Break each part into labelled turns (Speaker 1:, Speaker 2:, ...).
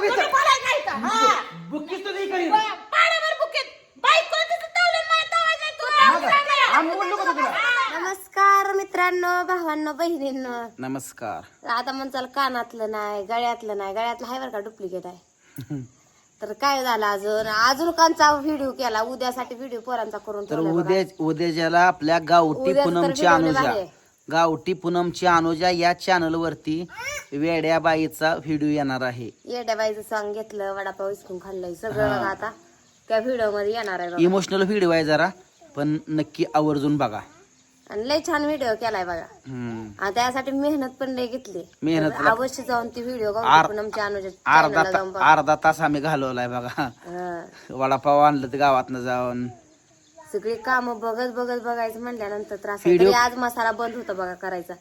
Speaker 1: तुम्ही
Speaker 2: इथं.
Speaker 1: बोलायला नाही का? हा. पाण्यावर बुकीत. तावलं तावायचं. तुला.
Speaker 2: आम्ही बोललो का तुला
Speaker 3: नमस्कार मित्रांनो भावांनो बहिणींनो
Speaker 2: नमस्कार
Speaker 3: आता म्हणचाल कानातलं नाही गळ्यातलं नाही गळ्यातलं आहे बरं का डुप्लिकेट आहे तर काय झालं अजून अजून कांचा व्हिडिओ केला उद्यासाठी व्हिडिओ पोरांचा करून
Speaker 2: तर
Speaker 3: ठेवलाय बघा.
Speaker 2: उद्या उद्याच्याला आपल्या गावठी
Speaker 3: उद्याचं तर
Speaker 2: पूनमची
Speaker 3: video
Speaker 2: अनुजा. गावठी पूनमची अनुजा या चॅनल वरती वेड्याबाईचा व्हिडिओ येणार आहे
Speaker 3: येड्याबाईचं सॉंग घेतलं वडापाव विसकून खाल्लंय सगळं बघा आता त्या व्हिडिओमध्ये येणार आहे बघा.
Speaker 2: इमोशनल व्हिडिओ आहे जरा पण नक्की आवर्जून बघा
Speaker 3: आणि लय छान व्हिडिओ केलाय बघा
Speaker 2: हम्म.
Speaker 3: आणि त्यासाठी मेहनत पण लय घेतली
Speaker 2: मेहनत
Speaker 3: तर अवश्य जाऊन ती व्हिडिओ
Speaker 2: आर-
Speaker 3: पूनमच्या अनुजा
Speaker 2: अर्धा ता-. अर्धा तास आम्ही घालवलाय बघा. वडापाव आणलं तर गावातनं जाऊन
Speaker 3: सगळी काम बघत बघत बघायचं म्हणल्यानंतर त्रास आहे.
Speaker 2: व्हिडिओ-
Speaker 3: तरी आज मसाला बंद होता बघा करायचा.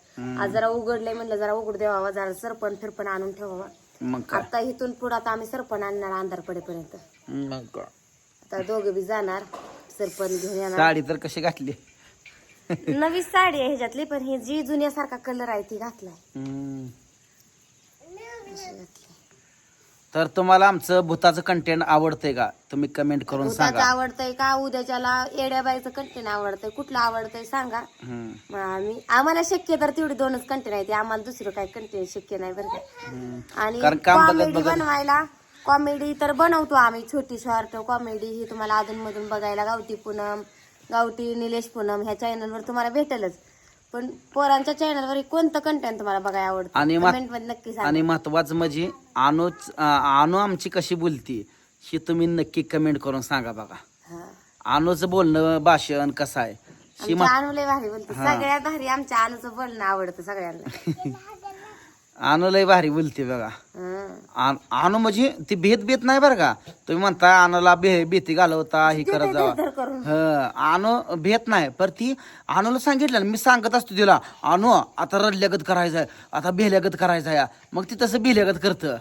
Speaker 3: आज जरा उघडलंय म्हणलं जरा उघड द्यावा जरा सरपण फिरपण आणून ठेवावा.
Speaker 2: मग काय?
Speaker 3: आता इथून पुढे आता आम्ही सरपण आणणार अंधार पडेपर्यंत
Speaker 2: मग काय.
Speaker 3: आता दोघे बी जाणार सरपण घेऊन येणार.
Speaker 2: साडी तर कशी घातली?
Speaker 3: नवी साडी आहे ह्याच्यातली पण ही जी जुन्यासारखा कलर आहे ती घातलाय.
Speaker 2: हम्म.
Speaker 3: अशी घातली.
Speaker 2: तर तुम्हाला आमचं भूताचं कंटेंट आवडतंय का? तुम्ही कमेंट करून सांगा.
Speaker 3: आवडतंय का? उद्याच्याला येड्याबाईचं कंटेन आवडतंय. कुठलं आवडतंय सांगा.
Speaker 2: हम्म.
Speaker 3: मग आम्ही आम्हाला शक्य तर तेवढी दोनच कंटेन आहे ते आम्हाला दुसरं काही कंटेन शक्य नाही बरं का.
Speaker 2: हम्म.
Speaker 3: आणि
Speaker 2: कारण काम बघत
Speaker 3: कॉमेडी
Speaker 2: बघत-
Speaker 3: बनवायला कॉमेडी तर बनवतो आम्ही. छोटी शॉर्ट कॉमेडी ही तुम्हाला अधून मधून बघायला गावठी पूनम गावठी निलेश पूनम ह्या चॅनलवर तुम्हाला भेटेलच. पण पोरांच्या चॅनलवर कोणतं कंटेंट तुम्हाला बघायला
Speaker 2: आणि
Speaker 3: आवडतं
Speaker 2: मा-
Speaker 3: कमेंटमध्ये नक्की सांगा.
Speaker 2: आणि महत्वाचं म्हणजे अनुच अनु आमची कशी बोलती ही तुम्ही नक्की कमेंट करून सांगा बघा.
Speaker 3: हा.
Speaker 2: अनुचं बोलणं भाषण कसं आहे?
Speaker 3: आमच्या अनुलय भारी बोलते. सगळ्यात भारी आमच्या अनुचं बोलणं आवडतं सगळ्यांना.
Speaker 2: अनु लय भारी बोलते बघा. आन- अनु म्हणजे ती भेद भेद नाही बरं का? तुम्ही म्हणता अनुला भे भीती घालवता ही करत जावा. ह अनु भेट नाही पर ती अनुला सांगितलं ना, मी सांगत असतो तिला अनु आता रडल्यागत करायचंय आता बेल्यागत करायचंय. मग ती तसं बेल्यागत करतं.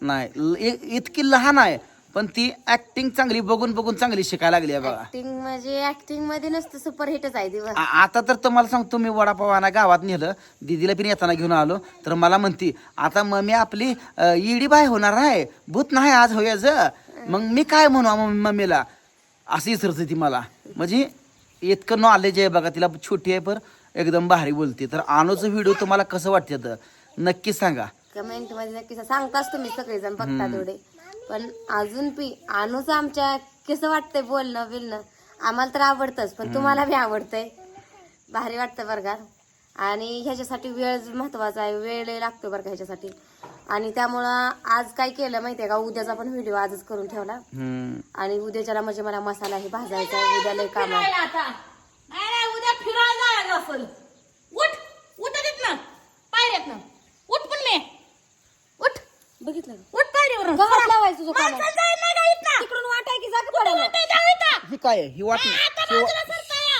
Speaker 2: नाही ल- इ- इतकी लहान आहे पण ती ऍक्टिंग चांगली बघून बघून चांगली शिकायला लागली आहे बघा.
Speaker 3: ऍक्टिंग म्हणजे ऍक्टिंगमध्ये नसतं सुपर हिटच आहे दिवस.
Speaker 2: आ- आता तर तुम्हाला सांगतो मी वडापावाना गावात नेलं. दीदीला पण येताना घेऊन आलो. तर मला म्हणती आता मम्मी आपली अ, येडी बाय होणार आहे. भूत नाही आज होयाचं. मग मी काय म्हणू मम्मी- मम्मीला? असं विसरत ती मला. म्हणजे इतकं नॉलेज आहे बघा तिला छोटी आहे पर एकदम भारी बोलते. तर अनुचं व्हिडिओ तुम्हाला कसं वाटतं? नक्की सांगा.
Speaker 3: कमेंटमध्ये नक्की सांगताच तुम्ही सगळेजण बघता तेवढे. पण अजून पी अनुच आमच्या कसं वाटतंय बोलणं बिलणं आम्हाला तर आवडतंच पण तुम्हाला बी आवडतंय. भारी वाटतं बरं का. आणि ह्याच्यासाठी वेळ महत्त्वाचा आहे वेळ लागतो बरं का ह्याच्यासाठी. आणि त्यामुळं आज काय केलं माहितीये का? उद्याचा पण व्हिडिओ आजच करून ठेवला. आणि उद्याच्याला म्हणजे मला मसाला हे भाजायचा आहे उद्या लय काम
Speaker 1: उद्या फिरायला जायचं असेल. उठ उठ पायऱ्यातनं उठ पण मी. उठ.
Speaker 3: बघितलं?
Speaker 1: उठ. पायरीवरून
Speaker 3: गवत लावायचं आहे.
Speaker 1: का
Speaker 3: जागा पडायला?
Speaker 2: ही काय आहे? ही वाट नाही ही वा-.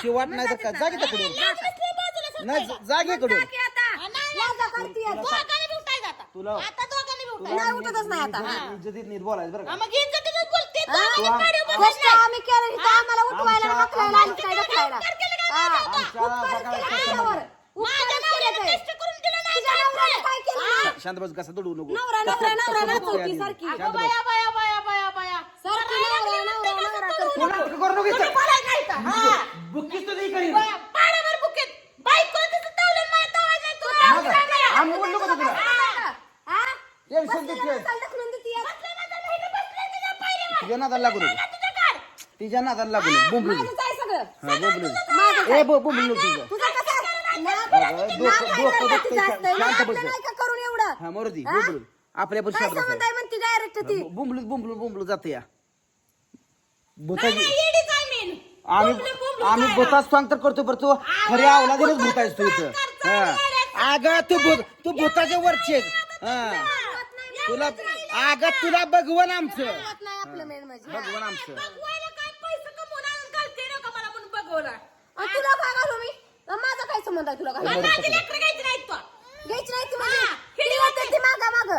Speaker 2: ही वाट तर काय जागी तिकडून. नाही जा- जागी इकडून
Speaker 1: की आता.
Speaker 2: तुला-
Speaker 1: आता दोघांनी बी उठायचं.
Speaker 3: नाही उठतच नाही आता
Speaker 2: इज्जतीत नीट बोलायचं बरं का
Speaker 1: हा.
Speaker 3: आम्ही केलं इथं आम्हाला उठवायला
Speaker 2: आमच्या-
Speaker 3: हकलायला आणि काय ढकलायला. हा.
Speaker 2: आमच्या
Speaker 3: उपकार
Speaker 2: सकाळी
Speaker 3: केले
Speaker 2: कस्टमर-
Speaker 3: आमच्यावर.
Speaker 1: माझ्या
Speaker 3: उपकार
Speaker 1: नवऱ्यानं
Speaker 3: केले
Speaker 1: कष्ट करून दिलं नाही
Speaker 3: तुझ्या नवऱ्यानं काय केलं नाही?
Speaker 2: शांत बस कसा दडू नको
Speaker 3: नवरा नवरा नवरा नाचवती सारखी
Speaker 1: अगं बाया, बाया, बाया, बाया, बाया.
Speaker 3: सारखी नवरा नवरा नवरा करते.
Speaker 2: कोण नाटकं करू नको
Speaker 1: तुम्ही
Speaker 2: इथं.
Speaker 1: बोलायला नाही का? हा.
Speaker 2: बुक्कीच तुझी इकडे.
Speaker 1: बाया, पाण्यावर बुकेत. बायको तिथं तावलं नाही, तावायचं नाही. तू
Speaker 2: मागं.
Speaker 1: तावलं नाही मला.
Speaker 2: आम्ही बोललो का तुला
Speaker 1: हा.
Speaker 3: हा?
Speaker 2: टेन्शन
Speaker 3: बसलेलं
Speaker 2: देते
Speaker 3: माणसाला ढकलून देते यार.
Speaker 1: बसले ना तर इथं बसले तुझ्या पायरीवर.
Speaker 2: तिच्या नादाला लागू नको
Speaker 1: ना तुझं काय?
Speaker 2: तिच्या नादाला लागू नको बोंबलू
Speaker 3: माझंच आहे सगळं
Speaker 2: हा बोंबलू
Speaker 3: माझंच
Speaker 2: ए बो बोंबलू तुझं
Speaker 3: तुझं कसं
Speaker 2: हा मरुदी
Speaker 3: हा?
Speaker 2: बोंबलू. आपल्या पण
Speaker 3: काय संबंध आहे म्हणते डायरेक्ट ती?
Speaker 2: बोंबलू बोंबलू बोंबलू जाते या.
Speaker 1: नाही,
Speaker 2: भूताची
Speaker 1: नाही, येडीच आहे मी.
Speaker 2: आम्ही
Speaker 1: बुंबलू, बुंबलू
Speaker 2: आम्ही
Speaker 1: काय?
Speaker 2: भूताच सांग तर करतो बरं तू. खऱ्या अवलादीनच भूतायस तू इथं. हा. अगं तू भूत तू भूताच्या वरची आहेस. हा. तुला अगं तुला भगवान आमचं.
Speaker 3: होत नाही आपलं मेन म्हणजे.
Speaker 2: भगवान आमचं.
Speaker 1: बघवायला काय पैसे कमवून आणून घालते ना का मला म्हणून बघवलं.
Speaker 3: आणि तुला काय घालू मी? माझा काय संबंध आहे तुला
Speaker 1: लेकरं घ्यायची नाहीत तो.
Speaker 3: घ्यायची नाही ती म्हणजे माग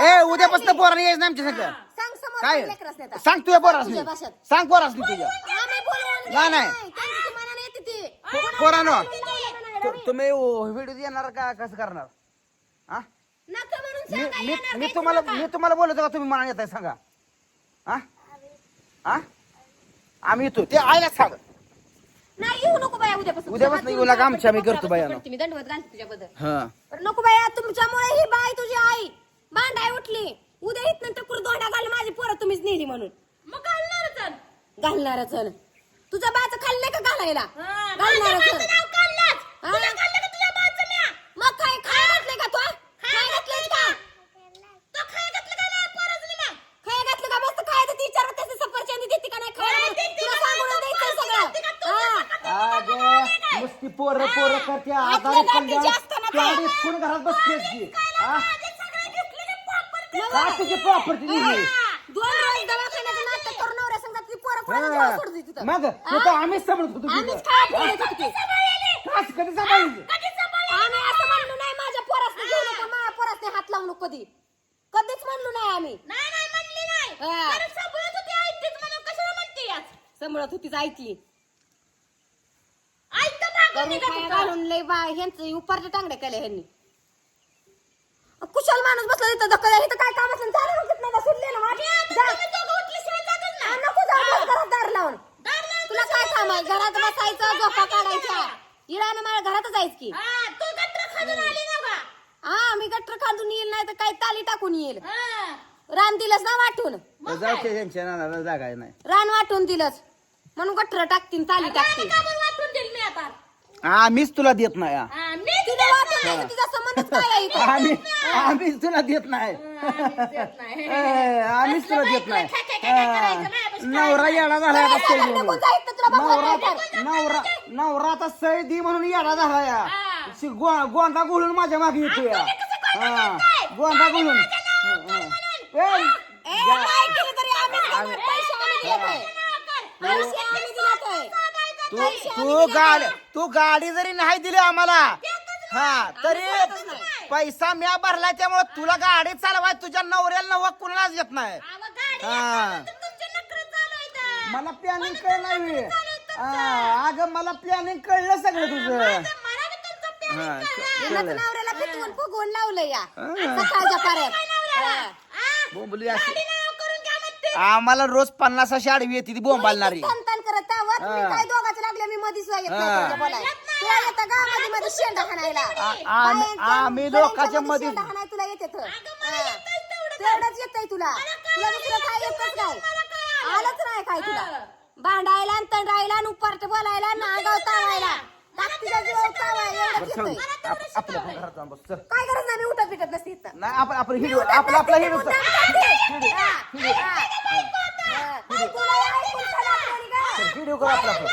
Speaker 2: ए उद्यापासून पोराने यायचं ना आमच्या संग
Speaker 3: सांग समोर
Speaker 2: काय? सांग तुझ्या
Speaker 3: भाषेत.
Speaker 2: सांग पोरासनी तुझ्या.
Speaker 3: बोलवून
Speaker 2: नाही, नाही.
Speaker 3: मनाने येते
Speaker 2: पोरानो
Speaker 3: नाही,
Speaker 2: तुम्ही व्हिडिओ येणार का? कसं करणार? हा? मी मी मी तुम्हाला मी तुम्हाला बोलतो का तुम्ही मला येताय सांगा. हा? हा? आम्ही येतो. ते आयला सांग.
Speaker 3: नाही येऊ नको बाया उद्यापासून.
Speaker 2: उद्यापासून येऊ नका, आमची आम्ही करतो बाया.
Speaker 3: पडते, मी. दंडवत घालते तुझ्याबद्दल.
Speaker 2: हा.
Speaker 3: पण नको बाया तुमच्यामुळे ही बाई तुझी आई. भांडाय उठली. उद्या इथनं टकुर दोंडा घाल माझी पोरं तुम्हीच नेली म्हणून.
Speaker 1: मग घालणारच आहे.
Speaker 3: घालणार चल. तुझ्या बाचं खाल्लंय का घालायला?
Speaker 1: हा,
Speaker 3: घालणार. हा?
Speaker 1: तुला काढलं का तुझ्या बाचं म्या?
Speaker 3: मग काय खाय घातलंय का तू खाय घातलंय का
Speaker 1: तो खाय घातलं का नाही पोराचं मी मग?
Speaker 3: खाय घातलं का मस्त खायचं ती विचारत त्याचे सफरचंद देते का नाही खायला
Speaker 1: ए, देते
Speaker 3: तुला
Speaker 1: का?
Speaker 3: सांगून द्यायचं सगळं हा.
Speaker 2: अगं नुसती पोरं पोरं करते आजारी
Speaker 3: जास्त नका.
Speaker 2: त्याआधी कोण घरात बसतेस की? हा. का तुझी प्रॉपर्टी निघली?
Speaker 3: दोन रोज दवाखान्याचं नाटक करून नवऱ्या संघात ती पोरं सोडते तिथं
Speaker 2: मग? ते तर आम्हीच सांभाळत होतो
Speaker 3: आम्हीच
Speaker 2: कधी सांभाळली?
Speaker 1: कधी सांभाळलं?
Speaker 3: आम्ही असं म्हणलो नाही माझ्या पोरासने घेऊ नका माझ्या पोरासने हात लावू नको कधी. कधीच म्हणलो नाही आम्ही.
Speaker 1: नाही, नाही म्हणली नाही.
Speaker 3: हा.
Speaker 1: कारण सांभाळत होती आई तीच म्हणून कशाला म्हणते याच?
Speaker 3: सांभाळत होतीच ऐकली
Speaker 1: आई तर मागं
Speaker 3: करून
Speaker 1: निघत
Speaker 3: घालून लय बा ह्यांचं उपारचे केल्या ह्यांनी. कुशल माणूस बसला तिथं धक्का इथं काय काम असलं? झालं मग तिथनं सुटलेलं माझी जा.
Speaker 1: तुम्ही दोघं उठल्याशिवाय जातच
Speaker 3: आ,
Speaker 1: नाही.
Speaker 3: नको जाऊ घरात दार लावून.
Speaker 1: दार लावून
Speaker 3: तुला काय काम आहे? घरात बसायचं झोपा काढायच्या इळानं मला घरातच जायच की.
Speaker 1: हा?
Speaker 3: हा मी गट्टर खांदून येईल नाही तर काही ताली टाकून येईल.
Speaker 1: हा.
Speaker 3: रान दिलंच ना वाटून?
Speaker 2: जाऊ ते त्यांच्या नानाला जागा आहे नाही.
Speaker 3: रान वाटून दिलंच म्हणून गट्टर टाकतील ताली टाकतील
Speaker 1: का बरं वाटून दिली मी आता?
Speaker 2: आम्हीच तुला देत नाही हा.
Speaker 1: हा, मी
Speaker 3: तिला
Speaker 1: दिलं
Speaker 3: वाटून नाही तर तिचा संबंधच काय आहे इथं?
Speaker 2: आम्ही आम्हीच तुला देत नाही
Speaker 1: आम्हीच देत नाही.
Speaker 2: ए, आम्हीच तुला देत नाही
Speaker 1: काय- काय- काय- काय करायचं नाही, बस
Speaker 2: हा. नवरा येडा झाला आता म्हणून
Speaker 3: जाईल तर तुला
Speaker 2: नवरा. नवरा नवरा आता दी म्हणून येडा झाला या
Speaker 1: हा.
Speaker 2: शि- गो- गुळून माझ्या मागे येतो या हा गोंदा गुळून ए,
Speaker 3: ए, काय केलं तरी आम्ही देणार. पैसे आम्ही दिलेत आहे. पैसे आम्ही दिलेत आहे.
Speaker 2: तू तू गाडी. तू गाडी जरी नाही दिली आम्हाला हा तरी. पैसा म्या भरलाय त्यामुळे तुला गाडी चालवाय तुझ्या नवऱ्याला नवा कुणालाच येत नाही हा. मला प्लॅनिंग कळलं हा अगं मला प्लॅनिंग कळलं सगळं तुझं
Speaker 1: मला बी तुमचं प्रेम
Speaker 2: हा,
Speaker 1: कळलं.
Speaker 3: तिनं तर
Speaker 2: कळलं.
Speaker 3: नवऱ्याला पिटवून फुगवून लावलं या. सकाळच्या पाऱ्यात?
Speaker 2: बोंबली अशी. आम्हाला रोज पन्नास अशी आडवी येते ती बोंबालणारी हा.
Speaker 3: काय दोघांचे लागले मी मधीच येत नाही
Speaker 2: हा.
Speaker 3: तुमच्या बोलायला. तुला येतं का मध्ये शेंडा
Speaker 2: आम्ही लोकांच्या
Speaker 3: मध्ये शेंडा तुला येते. तेवढंच येतंय तुला.
Speaker 1: काय
Speaker 3: तुला दुसरं काय येतच काय
Speaker 1: मला काय आलं?
Speaker 3: आलंच नाही काय तुला. भांडायला आणि तंडायला आणि उपारट बोलायला नागाव तावायला काय गरज नाही मी उठत पिटत नसते इथं.
Speaker 2: नाही आपण आपण हिडू आपला आपला हिडू चल. हिडू करू आपला आपण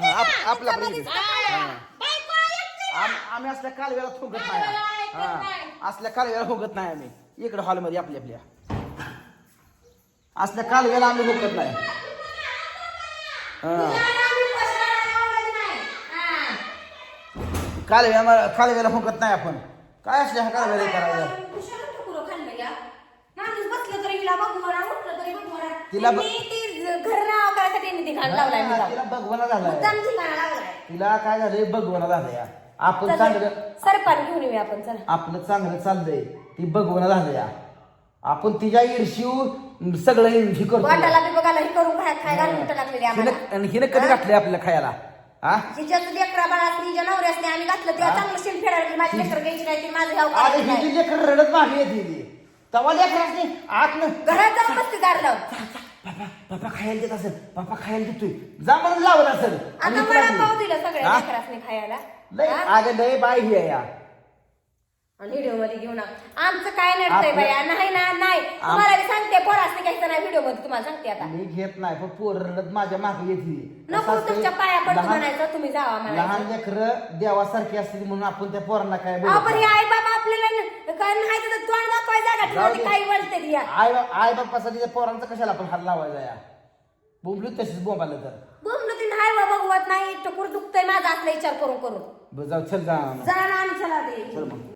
Speaker 2: हा, आप- आपला आपला हिडू
Speaker 1: हा. बायको ऐकते.
Speaker 2: आम- आम्ही असल्या कालव्याला फुगत नाही हा। असल्या कालव्याला फुगत नाही। आम्ही इकडे हॉलमध्ये आपल्या आपल्या असल्या कालव्याला आम्ही फुगत नाही हा। कालव्या कालव्याला फुगत नाही आपण काय असल्या ह्या कालव्याला करायचं
Speaker 3: माणूस बसलं तरी हिला बघवणार उठलं तरी बघवणार
Speaker 2: तिला
Speaker 3: मी ती घाण लावलाय मी
Speaker 2: तिला बघवणा झालाय.
Speaker 3: मुद्दाम ठिकाणा लावलाय.
Speaker 2: तिला काय झालंय? बघवणा झालंय. आपण चांगलं
Speaker 3: सरपान घेऊन येऊया आपण चला.
Speaker 2: आपलं चांगलं चाललंय. ती बघवणा झालंय. आपण तिच्या ईर्षीव सगळं हे करतो
Speaker 3: वाटाला बी बघायला हे करून खाय खाय घालून कुठं लागलेली आम्हाला.
Speaker 2: हिनं आणि हिनं कधी घातलंय आपल्या खायला? हा?
Speaker 3: लेकरा बाळा असली नवऱ्यासने आम्ही घातलं तेव्हा चांगलं फेडायला माझी लेकर घ्यायची नाही ती माझं ह्याव
Speaker 2: अरे
Speaker 3: करायचं नाही.
Speaker 2: जी लेकर रडत मागे येते ती. तवा लेकरासनी आतनं
Speaker 3: घरात जाऊन बसते दार लावून
Speaker 2: पापा पापा खायला देत असेल पापा खायला देतोय. जा म्हणून लावत असेल. आणि
Speaker 3: आता दिलं सगळ्या
Speaker 2: हा?
Speaker 3: लेकरासने खायला.
Speaker 2: लय
Speaker 3: हा?
Speaker 2: अगं लय बाई ही आहे या.
Speaker 3: आणि व्हिडिओमध्ये घेऊन आ- आमचं काय नडतंय
Speaker 2: आपलं-
Speaker 3: बाया? नाही ना नाही. तुम्हाला मी सांगते पोरासने घ्यायचं नाही व्हिडिओमध्ये तुम्हाला सांगते आता.
Speaker 2: मी घेत नाही पण पोर रडत माझ्या मागे येते
Speaker 3: नको तुमच्या पाया पडतो म्हणायचं तुम्ही जावा
Speaker 2: लहान
Speaker 3: म्हणायचं
Speaker 2: लेकर देवासारखी असते म्हणून आपण त्या पोरांना काय
Speaker 3: अहो, पण
Speaker 2: बोलत
Speaker 3: हे आई न- काय नाही तर तोंड दाखवाय जागा
Speaker 2: जाऊ
Speaker 3: ठेवली
Speaker 2: दे.
Speaker 3: काही या.
Speaker 2: आई आई बाप्पासाठी त्या पोरांचं कशाला आपण हात लावायचा या? बोंबलू तशीच बोंब आलं तर.
Speaker 3: बोमलं ती नाही बा बघवत नाही. टकुर दुखतंय माझा असला विचार करून करून.
Speaker 2: बरं, जाऊ चल जा.
Speaker 3: जरा ना आम्ही चला दे
Speaker 2: चल मग.